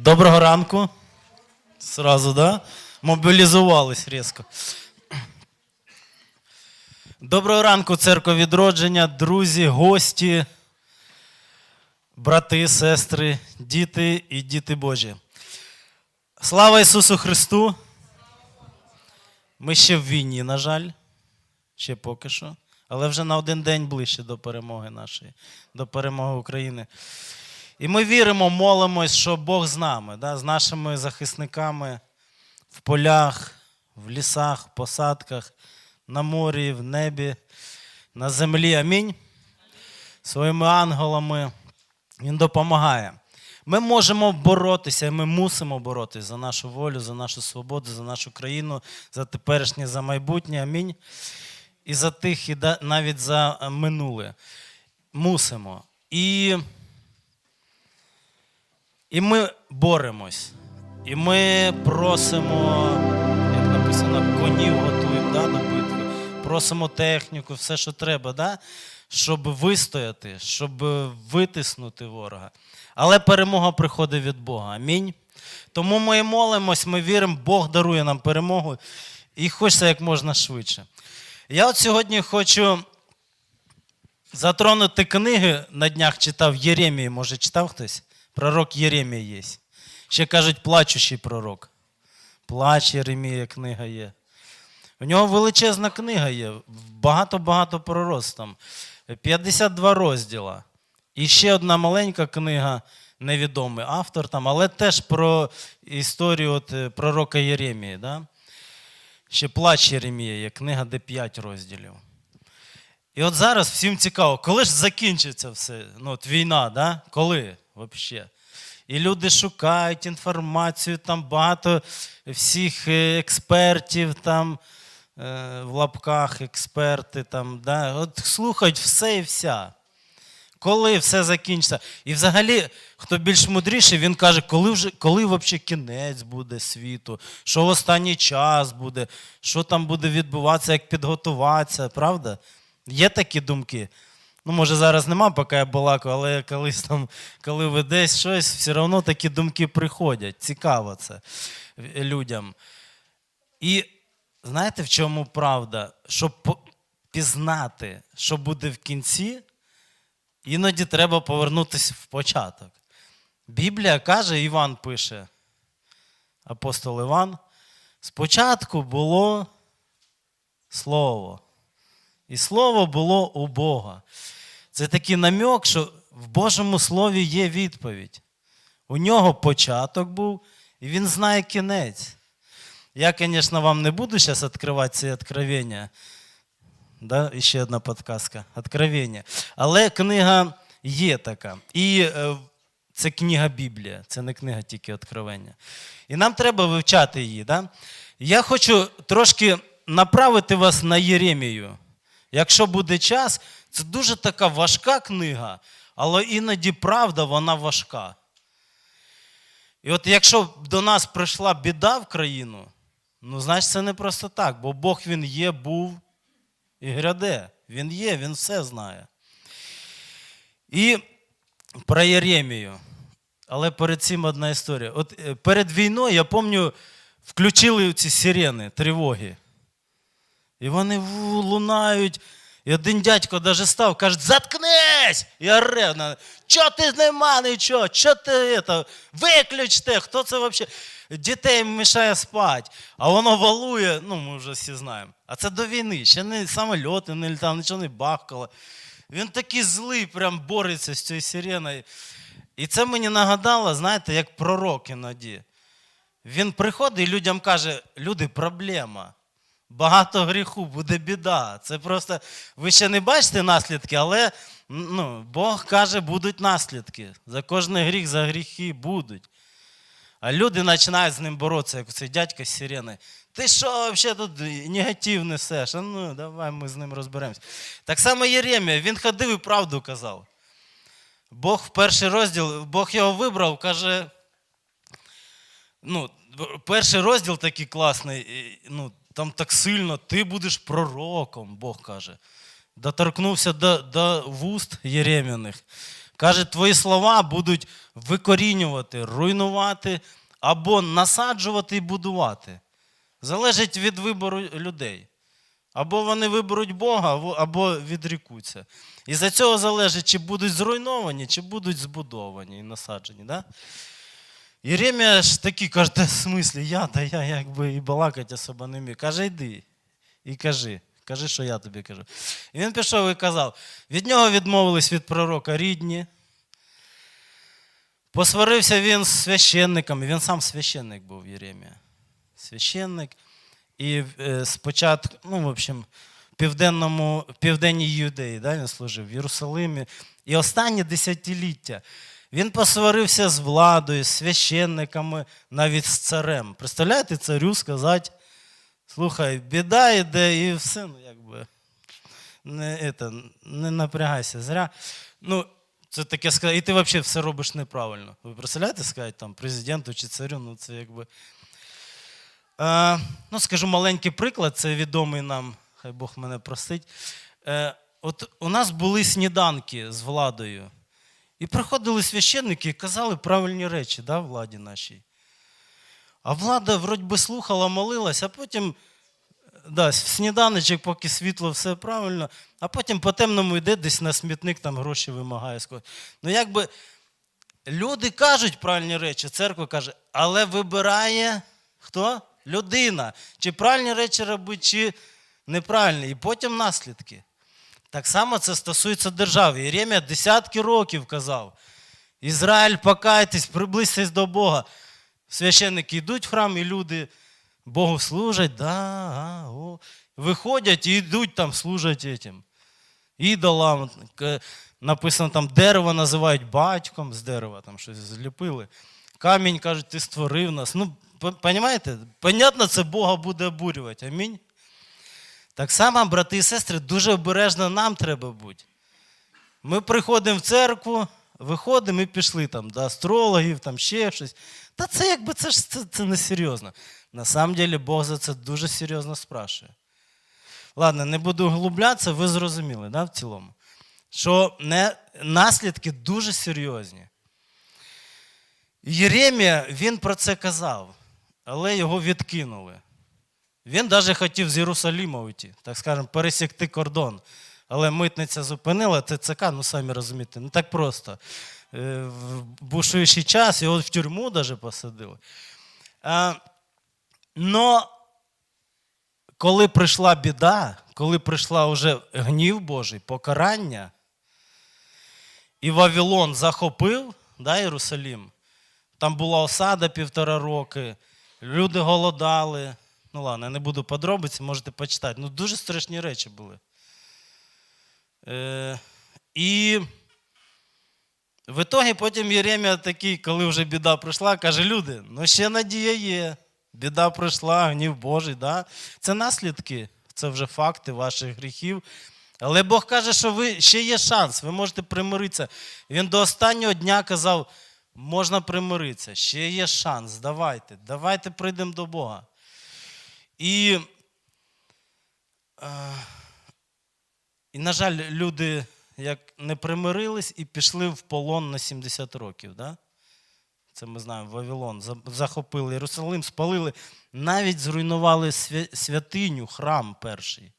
Доброго ранку. Сразу, да? Мобілізувались різко. Доброго ранку, церква відродження, друзі, гості, брати, сестри, діти і діти Божі. Слава Ісусу Христу! Ми ще в війні, на жаль, ще поки що, але вже на один день ближче до перемоги нашої, до перемоги України. І ми віримо, молимось, що Бог з нами, да, з нашими захисниками в полях, в лісах, посадках, на морі, в небі, на землі. Амінь. Своїми ангелами Він допомагає. Ми можемо боротися, і ми мусимо боротися за нашу волю, за нашу свободу, за нашу країну, за теперішнє, за майбутнє. Амінь. І за тих, і навіть за минуле. Мусимо. І і ми боремось. І ми просимо, як написано, конів готуємо да, до битви. Просимо техніку, все, що треба, да, щоб вистояти, щоб витиснути ворога. Але перемога приходить від Бога. Амінь. Тому ми молимось, ми віримо, Бог дарує нам перемогу і хочеться як можна швидше. Я от сьогодні хочу затронути книги на днях читав Єремії, може, читав хтось? Пророк Єремія є. Ще кажуть, плачущий пророк. Плач Єремія книга є. У нього величезна книга є, багато-багато пророцтв там. 52 розділа. І ще одна маленька книга, невідомий автор там, але теж про історію от, е, пророка Єремії. Да? Ще плач Єремія є книга, де 5 розділів. І от зараз всім цікаво, коли ж закінчиться все? Ну, от війна, да? коли взагалі? І люди шукають інформацію, там багато всіх е, експертів, там е, в лапках експерти, там, да? от слухають все і вся. Коли все закінчиться. І взагалі, хто більш мудріший, він каже, коли вже коли взагалі кінець буде світу, що в останній час буде, що там буде відбуватися, як підготуватися, правда? Є такі думки. Ну, може, зараз нема, поки я балакаю, але колись там, коли ви десь щось, все одно такі думки приходять. Цікаво це людям. І знаєте, в чому правда? Щоб пізнати, що буде в кінці, іноді треба повернутися в початок. Біблія каже, Іван пише, апостол Іван, спочатку було слово. І слово було у Бога. Це такий намек, що в Божому Слові є відповідь. У нього початок був, і він знає кінець. Я, звісно, вам не буду зараз відкривати ці откровення. Да? Ще одна подказка. Откровення. Але книга є така. І е, це книга Біблія, це не книга тільки Откровення. І нам треба вивчати її. Да? Я хочу трошки направити вас на Єремію. Якщо буде час, це дуже така важка книга, але іноді правда вона важка. І от якщо до нас прийшла біда в країну, ну, значить, це не просто так, бо Бог він є, був і гряде. Він є, він все знає. І про Єремію. Але перед цим одна історія. От е, перед війною, я пам'ятаю, включили ці сирени, тривоги. І вони лунають. І один дядько даже став, каже, заткнись! І оре, на- чо ти нема нічого, чо ти це, виключте, хто це взагалі? Дітей мішає спати, а воно валує, ну ми вже всі знаємо. А це до війни, ще не самольоти не літали, нічого не бахкало. Він такий злий, прям бореться з цією сиреною. І це мені нагадало, знаєте, як пророк іноді. Він приходить і людям каже: люди, проблема. Багато гріху, буде біда. Це просто ви ще не бачите наслідки, але ну, Бог каже, будуть наслідки. За кожний гріх, за гріхи будуть. А люди починають з ним боротися, як цей дядька з сирени. Ти що взагалі тут негатив несеш? А ну, давай ми з ним розберемося. Так само Єремія, він ходив і правду казав. Бог в перший розділ, Бог його вибрав, каже, ну, перший розділ такий класний, ну, там так сильно, ти будеш пророком, Бог каже. Доторкнувся до, до вуст Єреміних. Каже, твої слова будуть викорінювати, руйнувати або насаджувати і будувати. Залежить від вибору людей. Або вони виберуть Бога, або- або відрікуться. І за цього залежить, чи будуть зруйновані, чи будуть збудовані і насаджені. Да? Єремія ж такий каже, в смислі, я, та я якби і балакати особо не міг. Каже, йди і кажи. Кажи, що я тобі кажу. І він пішов і казав: від нього відмовились від пророка рідні. Посварився він з священниками. Він сам священник був Єремія. Священник. І е, спочатку, ну, в общем, в південному, південній Юдеї да, він служив, в Єрусалимі. І останнє десятиліття він посварився з владою, з священниками, навіть з царем. Представляєте, царю сказати, слухай, біда йде і все, ну якби. Не, это, не напрягайся зря. Ну, це таке сказати, і ти взагалі все робиш неправильно. Ви представляєте, сказати там президенту чи царю, ну це якби. Е, ну, скажу маленький приклад, це відомий нам, хай Бог мене простить. Е, от у нас були сніданки з владою. І приходили священники і казали правильні речі да, владі нашій. А влада вроді би слухала, молилась, а потім да, сніданочок, поки світло, все правильно, а потім по темному йде десь на смітник, там гроші вимагає. Ну, якби люди кажуть правильні речі, церква каже, але вибирає хто? Людина. Чи правильні речі робить, чи неправильні. І потім наслідки. Так само це стосується держави. Єремія десятки років казав: Ізраїль, покайтесь, приблизьтесь до Бога. Священники йдуть в храм, і люди Богу служать, да, а, о. виходять і йдуть там, служать этим. Ідолам. Написано там дерево називають батьком з дерева, там щось зліпили. Камінь кажуть, ти створив нас. Ну, розумієте? Понятно, це Бога буде обурювати. Амінь. Так само, брати і сестри, дуже обережно нам треба бути. Ми приходимо в церкву, виходимо і пішли там до астрологів, там ще щось. Та це якби це ж це, це не серйозно. На самом деле Бог за це дуже серйозно спрашує. Ладно, не буду углублятися, ви зрозуміли, да, в цілому. Що не, наслідки дуже серйозні. Єремія, він про це казав, але його відкинули. Він навіть хотів з Єрусалима уйти, так скажемо, пересікти кордон. Але митниця зупинила ТЦК, ну самі розумієте, не так просто. Е, В бушуючий час його в тюрму навіть посадили. Но коли прийшла біда, коли прийшла вже гнів Божий, покарання, і Вавилон захопив да, Єрусалім, там була осада півтора роки, люди голодали. Ну ладно, я не буду подробиці, можете почитати. Ну, дуже страшні речі були. Е, і в ітогі потім Єремія такий, коли вже біда прийшла, каже: люди, ну ще надія є. Біда прийшла, гнів Божий. Да? Це наслідки, це вже факти ваших гріхів. Але Бог каже, що ви ще є шанс, ви можете примиритися. Він до останнього дня казав, можна примиритися, ще є шанс, давайте, давайте прийдемо до Бога. І, е, і, на жаль, люди як не примирились і пішли в полон на 70 років. Да? Це ми знаємо, Вавилон. Захопили Єрусалим, спалили, навіть зруйнували святиню, храм перший.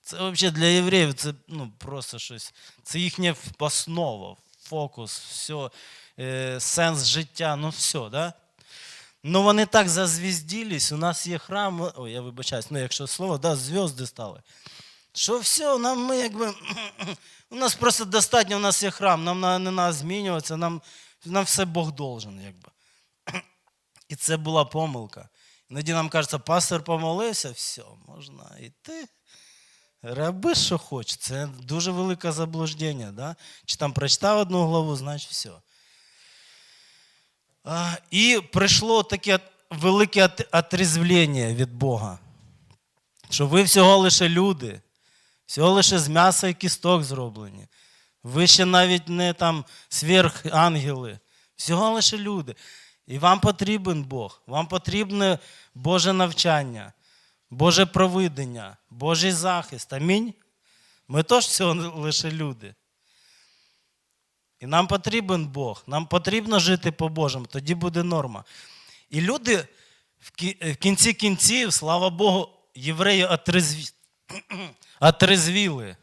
Це взагалі для євреїв це ну, просто щось. Це їхня основа, фокус, все, е, сенс життя, ну все, да? Ну вони так зазвізділись, у нас є храм, ой, я вибачаюсь, ну якщо слово, да, зв'язки стали. Що все, нам ми якби. У нас просто достатньо, у нас є храм, нам не треба змінюватися, нам, нам все Бог должен, якби. І це була помилка. Іноді нам кажеться, пастор помолився, все, можна йти. Роби, що хочеш. Це дуже велике заблуждення. Да? Чи там прочитав одну главу, значить все. І прийшло таке велике от- отрезвлення від Бога. Що ви всього лише люди, всього лише з м'яса і кісток зроблені. Ви ще навіть не там сверхангели, всього лише люди. І вам потрібен Бог, вам потрібне Боже навчання, Боже провидення, Божий захист. Амінь. Ми теж всього лише люди. І нам потрібен Бог, нам потрібно жити по-божому, тоді буде норма. І люди в кінці кінців, слава Богу, євреї отрезві- отрезвіли,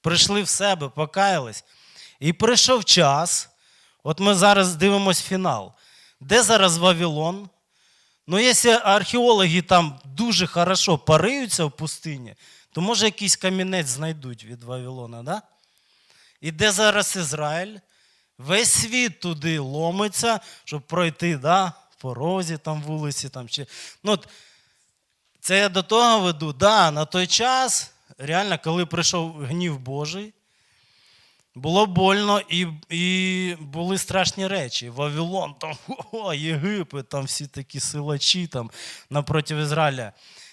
прийшли в себе, покаялись. І прийшов час, от ми зараз дивимось фінал. Де зараз Вавилон? Ну, якщо археологи там дуже хорошо париються в пустині, то може якийсь камінець знайдуть від Вавилона, да? І де зараз Ізраїль? Весь світ туди ломиться, щоб пройти, да? по розі, там вулиці, там чи. Ну, от, це я до того веду. Да, на той час, реально, коли прийшов гнів Божий, було больно і, і були страшні речі. Вавилон, там, о, Єгипет, там всі такі силачі там, напроти Ізраїля.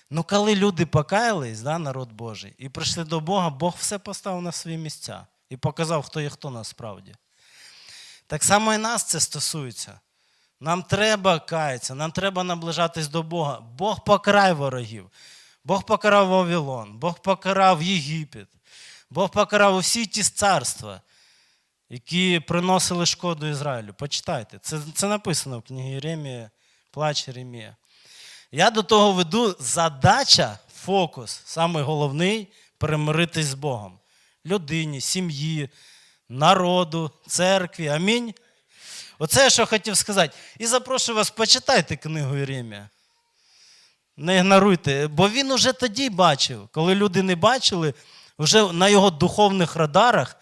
Ну, коли люди покаялись, да, народ Божий, і прийшли до Бога, Бог все поставив на свої місця і показав, хто є хто насправді. Так само і нас це стосується. Нам треба каятися, нам треба наближатись до Бога. Бог покарає ворогів. Бог покарав Вавилон, Бог покарав Єгипет, Бог покарав усі ті царства, які приносили шкоду Ізраїлю. Почитайте, це, це написано в книгі Єремія, плач Єремія. Я до того веду задача, фокус, самий головний з Богом. Людині, сім'ї, народу, церкві. Амінь. Оце я що хотів сказати. І запрошую вас, почитайте книгу Єремія. Не ігноруйте, бо він уже тоді бачив, коли люди не бачили, вже на його духовних радарах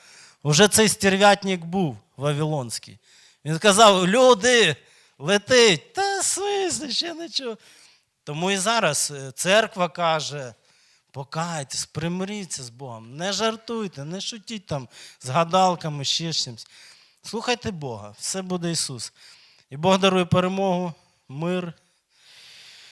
вже цей стерв'ятник був Вавилонський. Він сказав: люди, летить, та смислі, ще нічого. Тому і зараз е, церква каже: покайтесь, примиріться з Богом, не жартуйте, не шутіть там з гадалками, ще чимось. Слухайте Бога, все буде Ісус. І Бог дарує перемогу, мир